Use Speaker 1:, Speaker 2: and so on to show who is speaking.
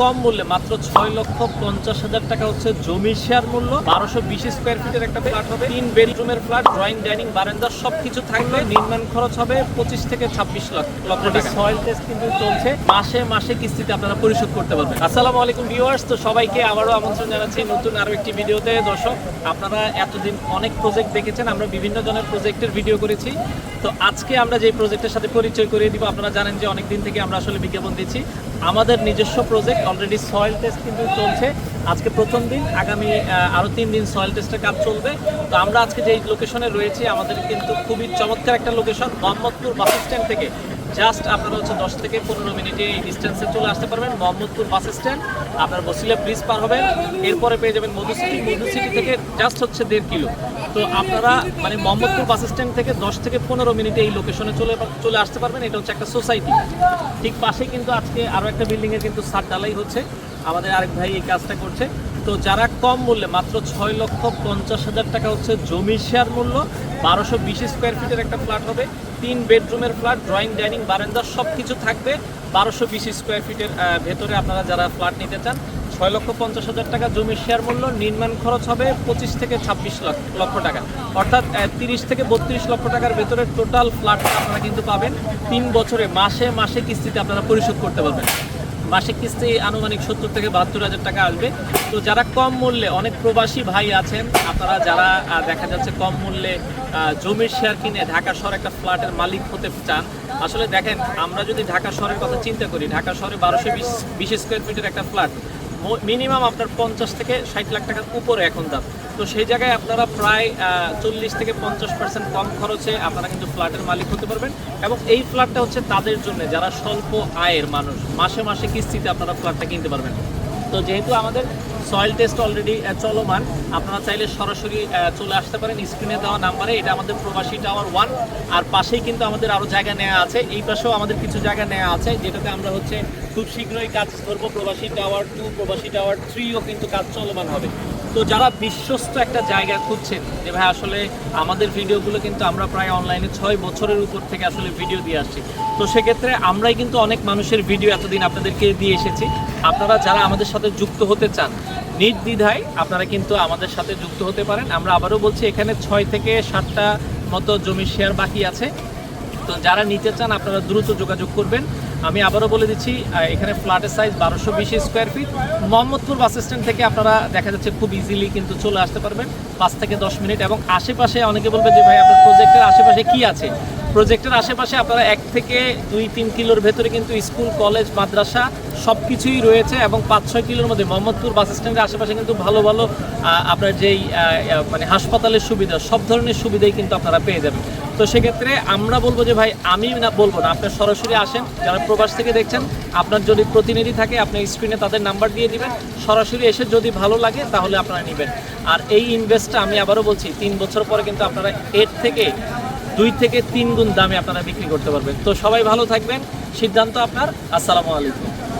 Speaker 1: কম মূল্যে মাত্র ছয় লক্ষ পঞ্চাশ হাজার টাকা হচ্ছে জমির শেয়ার মূল্য। বারোশো বিশ স্কোয়ার ফিটের একটা ফ্ল্যাট হবে তিন বেডরুমের ফ্ল্যাট ড্রয়িং ডাইনিং বারান্দা সবকিছু থাকবে নির্মাণ খরচ হবে পঁচিশ থেকে ছাব্বিশ লক্ষ টাকা। সয়েল টেস্ট কিন্তু চলছে। মাসে মাসে কিস্তিতে আপনারা পরিশোধ করতে পারবেন। আসসালামু আলাইকুম ভিউয়ার্স তো সবাইকে আবারও আমন্ত্রণ জানাচ্ছি নতুন আরও একটি ভিডিওতে। দর্শক আপনারা এতদিন অনেক প্রজেক্ট দেখেছেন আমরা বিভিন্ন ধরনের প্রজেক্টের ভিডিও করেছি। তো আজকে আমরা যে প্রজেক্টের সাথে পরিচয় করিয়ে দিব আপনারা জানেন যে অনেক দিন থেকে আমরা আসলে বিজ্ঞাপন দিচ্ছি। আমাদের নিজস্ব প্রজেক্ট অলরেডি সয়েল টেস্ট কিন্তু চলছে। আজকে প্রথম দিন, আগামী আরও আরও তিন দিন সয়েল টেস্টের কাজ চলবে। তো আমরা আজকে যেই লোকেশনে রয়েছি, আমাদের কিন্তু খুবই চমৎকার একটা লোকেশন মোহাম্মদপুর বাস স্ট্যান্ড থেকে। জাস্ট আপনারা হচ্ছে দশ থেকে পনেরো মিনিটে এই ডিস্টেন্সে চলে আসতে পারবেন, মোহাম্মদপুর বাস স্ট্যান্ড আপনার বসিলা ব্রিজ পার হবেন। এরপরে পেয়ে যাবেন মধু সিটি মধু সিটি থেকে জাস্ট হচ্ছে দেড় কিলো। তো আপনারা মানে মোহাম্মদপুর বাস স্ট্যান্ড থেকে দশ থেকে পনেরো মিনিটে এই লোকেশনে চলে চলে আসতে পারবেন। এটা হচ্ছে একটা সোসাইটি ঠিক পাশে কিন্তু আজকে আরও একটা বিল্ডিংয়ের কিন্তু সাত ডালাই হচ্ছে। আমাদের আরেক ভাই এই কাজটা করছে। তো যারা কম মূল্যে, মাত্র ছয় লক্ষ পঞ্চাশ হাজার টাকা হচ্ছে জমির শেয়ার মূল্য, বারোশো বিশ স্কোয়ার ফিটের একটা ফ্ল্যাট হবে, তিন বেডরুমের ফ্ল্যাট ড্রয়িং ডাইনিং বারান্দা সব কিছু থাকবে বারোশো বিশ স্কোয়ার ফিটের ভেতরে আপনারা যারা ফ্ল্যাট নিতে চান, ছয় লক্ষ পঞ্চাশ হাজার টাকা জমির শেয়ার মূল্য, নির্মাণ খরচ হবে পঁচিশ থেকে ছাব্বিশ লক্ষ টাকা। অর্থাৎ তিরিশ থেকে বত্রিশ লক্ষ টাকার ভেতরে টোটাল ফ্ল্যাট আপনারা কিন্তু পাবেন, তিন বছরে মাসে মাসে কিস্তিতে আপনারা পরিশোধ করতে পারবেন। মাসিক কিস্তি আনুমানিক সত্তর থেকে বাহাত্তর হাজার টাকা আসবে। তো যারা কম মূল্যে, অনেক প্রবাসী ভাই আছেন, আপনারা যারা দেখা যাচ্ছে কম মূল্যে জমির শেয়ার কিনে ঢাকা শহরে একটা ফ্ল্যাটের মালিক হতে চান, আসলে দেখেন, আমরা যদি ঢাকা শহরের কথা চিন্তা করি, ঢাকা শহরে বারোশো বিশ স্কোয়ার ফিটের একটা ফ্ল্যাট মিনিমাম আপনার পঞ্চাশ থেকে ষাট লাখ টাকার উপরে এখন দাম। তো সেই জায়গায় আপনারা প্রায় চল্লিশ থেকে পঞ্চাশ পার্সেন্ট কম খরচে আপনারা কিন্তু ফ্ল্যাটের মালিক হতে পারবেন এবং এই ফ্ল্যাটটা হচ্ছে তাদের জন্য, যারা স্বল্প আয়ের মানুষ, মাসে মাসে কিস্তিতে আপনারা ফ্ল্যাটটা কিনতে পারবেন। তো যেহেতু আমাদের সয়েল টেস্ট অলরেডি চলমান, আপনারা চাইলে সরাসরি চলে আসতে পারেন। স্ক্রিনে দেওয়া নাম্বারে, এটা আমাদের প্রবাসী টাওয়ার ওয়ান আর পাশেই কিন্তু আমাদের আরও জায়গা নেওয়া আছে। এই পাশেও আমাদের কিছু জায়গা নেওয়া আছে, যেটাতে আমরা হচ্ছে খুব শীঘ্রই কাজ ধরবো Probashi tower two Probashi tower থ্রিও কিন্তু কাজ চলমান হবে। তো যারা বিশ্বস্ত একটা জায়গা খুঁজছেন, যে ভাই আসলে আমাদের ভিডিওগুলো কিন্তু আমরা প্রায় অনলাইনে ছয় বছরের উপর থেকে আসলে ভিডিও দিয়ে আসছি। তো সেক্ষেত্রে আমরাই কিন্তু অনেক মানুষের ভিডিও এতদিন আপনাদেরকে দিয়ে এসেছি। আপনারা যারা আমাদের সাথে যুক্ত হতে চান, নির্দ্বিধায় আপনারা কিন্তু আমাদের সাথে যুক্ত হতে পারেন। আমরা আবারও বলছি, এখানে ছয় থেকে সাতটা মতো জমির শেয়ার বাকি আছে। তো যারা নিতে চান, আপনারা দ্রুত যোগাযোগ করবেন। আমি আবারও বলে দিচ্ছি এখানে ফ্ল্যাটের সাইজ বারোশো বিশ square feet Mohammadpur bus stand থেকে আপনারা দেখা যাচ্ছে খুব ইজিলি কিন্তু চলে আসতে পারবেন, পাঁচ থেকে দশ মিনিট। এবং আশেপাশে অনেকে বলবে যে ভাই, আপনার প্রজেক্টের আশেপাশে কি আছে? প্রজেক্টের আশেপাশে আপনারা এক থেকে দুই, তিন কিলোর ভেতরে কিন্তু স্কুল কলেজ মাদ্রাসা সব কিছুই রয়েছে এবং পাঁচ ছয় কিলোর মধ্যে মোহাম্মদপুর বাস স্ট্যান্ডের আশেপাশে কিন্তু ভালো ভালো আপনার যেই মানে হাসপাতালের সুবিধা, সব ধরনের সুবিধাই কিন্তু আপনারা পেয়ে যাবেন। তো সেক্ষেত্রে আমরা বলব যে, ভাই, আমি না বলব না আপনার সরাসরি আসেন, যারা প্রবাস থেকে দেখছেন, আপনার যদি প্রতিনিধি থাকে, আপনি স্ক্রিনে তাদের নাম্বার দিয়ে দিবেন, সরাসরি এসে যদি ভালো লাগে, তাহলে আপনারা নেবেন। আর এই ইনভেস্টটা আমি আবারও বলছি, তিন বছর পরে কিন্তু আপনারা এর থেকে দুই থেকে তিন গুণ দামে আপনারা বিক্রি করতে পারবেন। তো সবাই ভালো থাকবেন, সিদ্ধান্ত আপনার, আসসালামু আলাইকুম।